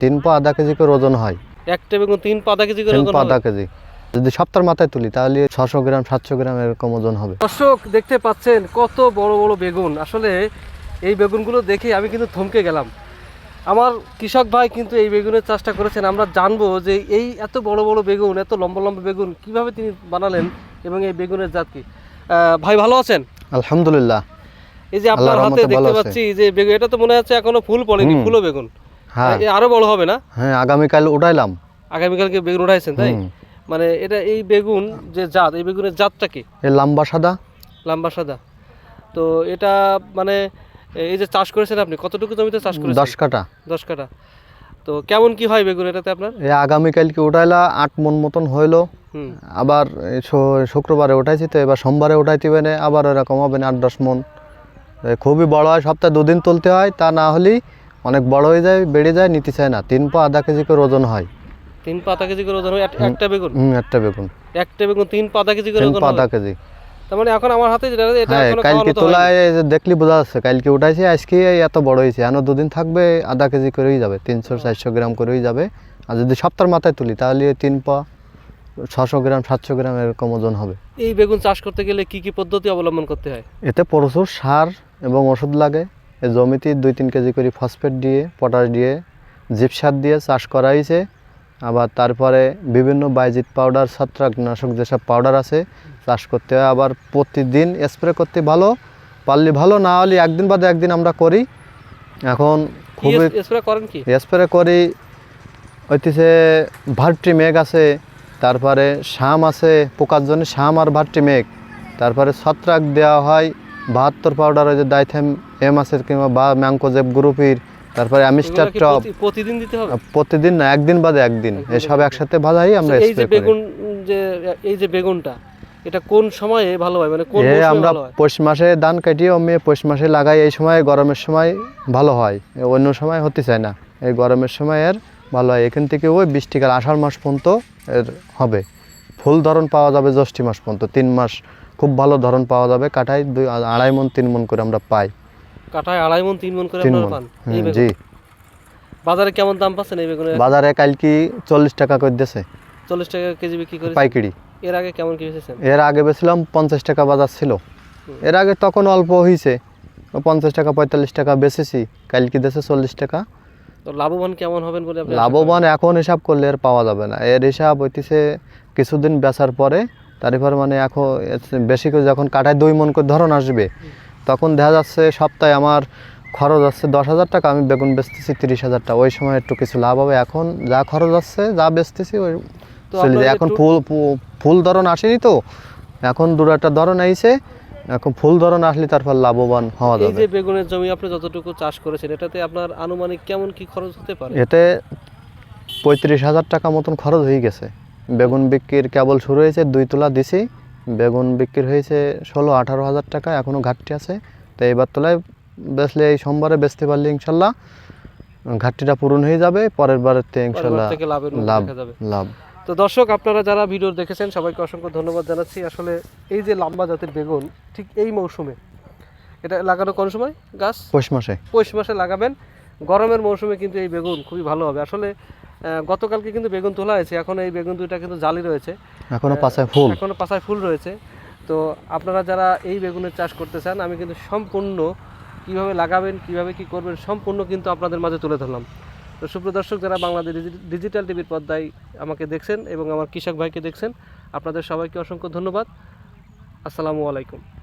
তিন পা আধা কেজি করে ওজন হয়। একটা বেগুন তিন পা আধা কেজি করে তিন ওজন পা? আধা কেজি। যদি সপ্তাহের মাথায় তুলি তাহলে ছশো গ্রাম সাতশো গ্রাম এরকম ওজন হবে। দর্শক দেখতে পাচ্ছেন কত বড় বড় বেগুন। আসলে এই বেগুনগুলো দেখে আমি কিন্তু থমকে গেলাম। আমার কৃষক ভাই কিন্তু এই বেগুনের চাষটা করেছেন। আমরা জানব যে এই এত বড় বড় বেগুন এত লম্বা লম্বা বেগুন কীভাবে তিনি বানালেন এবং এই বেগুনের জাত কি? আহ, ভাই ভালো আছেন? আলহামদুলিল্লাহ। এই যে আপনার আল্লাহর হাতে রহমতে ভালো দেখতে আছে। পাচ্ছি যে বেগুন এটা তো মনে হচ্ছে এখনও ফুল পড়েনি হুম। ফুলো বেগুন। হ্যাঁ। আরও বড় হবে না? হ্যাঁ আগামীকাল উঠাইলাম। আগামীকালকে বেগুন উঠাইছেন তাই? মানে এটা এই বেগুন যে জাত এই বেগুনের জাতটা কি? এই লম্বা সাদা। লাম্বা সাদা। তো এটা মানে এই যে চাষ করেছেন আপনি কতটুকু জমিতে চাষ করেছেন? দশ কাটা দশ কাটা তো কেমন কি হয় বেগুন এটাতে আপনার? এই আগামীকালকে উঠাইলা আট মন মতন হইল। আবার শুক্রবারে উঠাইছি তো এবার সোমবারে উঠাইতে না আবার এরকম হবে না আট দশ মন। খুবই বড় হয় সপ্তাহে দুদিন তুলতে হয় তা না হলেই অনেক বড় হয়ে যায় বেড়ে যায় নিতে চায় না। তিন পা আধা কেজি করে ওজন হয়। তিন পাতা কেজি করে ওজন হয়? একটা বেগুন? হুম একটা বেগুন। একটা বেগুন তিন পাতা কেজি করে ওজন পা আধা কেজি। তার মানে এখন আমার হাতে যেটা এটা হ্যাঁ এখনও কালকে তোলায় দেখলি বোঝা যাচ্ছে। কালকে উঠাইছি আজকে এত বড় হয়েছে। এখনও দুদিন থাকবে আধা কেজি করেই যাবে। তিনশো চারশো গ্রাম করেই যাবে। আর যদি সপ্তাহের মাথায় তুলি তাহলে তিন পা ছশো গ্রাম সাতশো গ্রাম এরকম ওজন হবে। এই বেগুন চাষ করতে গেলে কি কি পদ্ধতি অবলম্বন করতে হয়? এতে প্রচুর সার এবং ওষুধ লাগে। জমিতে দুই তিন কেজি করে ফসফেট দিয়ে পটাশ দিয়ে জিপ সার দিয়ে চাষ করা হয়েছে। আবার তারপরে বিভিন্ন বাইজিত পাউডার ছত্রাকনাশক যেসব পাউডার আছে চাষ করতে হয়। আবার প্রতিদিন স্প্রে করতে ভালো পারলে ভালো না হলে একদিন বাদে একদিন আমরা করি। এখন খুবই স্প্রে করেন কি? স্প্রে করি। হইতেছে ভার্ট্রি মেঘ আছে তারপরে শাম আছে পোকার জন্য শাম আর ভার্ট্রি মেঘ। তারপরে ছত্রাক দেওয়া হয় বাহাত্তর পাউডার ওই যে ডাইথেম এম আছে কিংবা বা ম্যাংকোজেব গ্রুপের তারপরে অ্যামিস্টার টপ প্রতিদিন দিতে হবে? প্রতিদিন না একদিন বাদে একদিন। এসব একসাথে ভাজাই আমরা এই যে বেগুন যে এই যে বেগুনটা এটা কোন সময়ে ভালো হয়? মানে কোন আমরা পৌষ মাসে ধান কাটিয়ে আমি পৌষ মাসে লাগাই এই সময় গরমের সময় ভালো হয়। অন্য সময় হতে চায় না। এই গরমের সময় এর ভালো হয়। এখান থেকে ওই বৃষ্টিকাল আষাঢ় মাস পর্যন্ত এর হবে। ফুল ধরন পাওয়া যাবে জ্যৈষ্ঠী মাস পর্যন্ত তিন মাস খুব ভালো ধরন পাওয়া যাবে কাঠায় দুই আড়াই মন তিন মন করে আমরা পাই। কাঠায় আড়াই মন তিন মন করে আপনারা পান। বেগুন। জি। বাজারে কেমন দাম পাচ্ছেন এই বেগুনের? বাজারে কালকি চল্লিশ টাকা করে দিয়েছে। চল্লিশ টাকা কেজি বিক্রি করে পাইকারি। এর আগে কেমন কি বেচেছেন? এর আগে বেছিলাম পঞ্চাশ টাকা বাজার ছিল। এর আগে তখন অল্প হয়েছে পঞ্চাশ টাকা পঁয়তাল্লিশ টাকা বেচেছি। কালকে দেশে চল্লিশ টাকা। তো লাভবান কেমন হবেন বলে আপনি লাভবান এখন হিসাব করলে এর পাওয়া যাবে না। এর হিসাব হইতেছে কিছুদিন বেচার পরে তারপর মানে এখন বেশি করে যখন কাটায় দুই মন করে ধরন আসবে তখন দেখা যাচ্ছে সপ্তাহে আমার খরচ আছে দশ হাজার টাকা আমি বেগুন বেচতেছি তিরিশ হাজার টাকা। ওই সময় একটু কিছু লাভ হবে। এখন যা খরচ আছে যা বেচতেছি ওই চলে যায়। এখন ফুল ফুল ধরন আসেনি তো। এখন দু একটা ধরন আইছে। এখন ফুল ধরন আসলে তারপর লাভবান হওয়া এই যাবে। যে বেগুনের জমি আপনি যতটুকু চাষ করেছেন এটাতে আপনার আনুমানিক কেমন কি খরচ হতে পারে? এতে পঁয়ত্রিশ হাজার টাকা মতন খরচ হয়ে গেছে। বেগুন বিক্রির কেবল শুরু হয়েছে দুই তোলা দিছি। বেগুন বিক্রি হয়েছে ষোলো আঠারো হাজার টাকা এখনও ঘাটতি আছে। তো এবার তোলায় বেচলে এই সোমবারে বেচতে পারলে ইনশাল্লাহ ঘাটতিটা পূরণ হয়ে যাবে পরের বারেতে ইনশাল্লাহ লাভ লাভ। তো দর্শক আপনারা যারা ভিডিও দেখেছেন সবাইকে অসংখ্য ধন্যবাদ জানাচ্ছি। আসলে এই যে লম্বা জাতের বেগুন ঠিক এই মৌসুমে এটা লাগানো কোন সময়? গাছ? পৌষ মাসে। পৌষ মাসে লাগাবেন। গরমের মৌসুমে কিন্তু এই বেগুন খুবই ভালো হবে। আসলে গতকালকে কিন্তু বেগুন তোলা হয়েছে এখন এই বেগুন দুইটা কিন্তু জালি রয়েছে। এখনও পাশে ফুল। এখনও পাশায় ফুল রয়েছে। তো আপনারা যারা এই বেগুনের চাষ করতে চান আমি কিন্তু সম্পূর্ণ কীভাবে লাগাবেন কীভাবে কি করবেন সম্পূর্ণ কিন্তু আপনাদের মাঝে তুলে ধরলাম। তো সুপ্রদর্শক যারা বাংলাদেশ ডিজিটাল টিভির পর্দায় আমাকে দেখছেন এবং আমার কৃষক ভাইকে দেখছেন আপনাদের সবাইকে অসংখ্য ধন্যবাদ। আসসালামু আলাইকুম।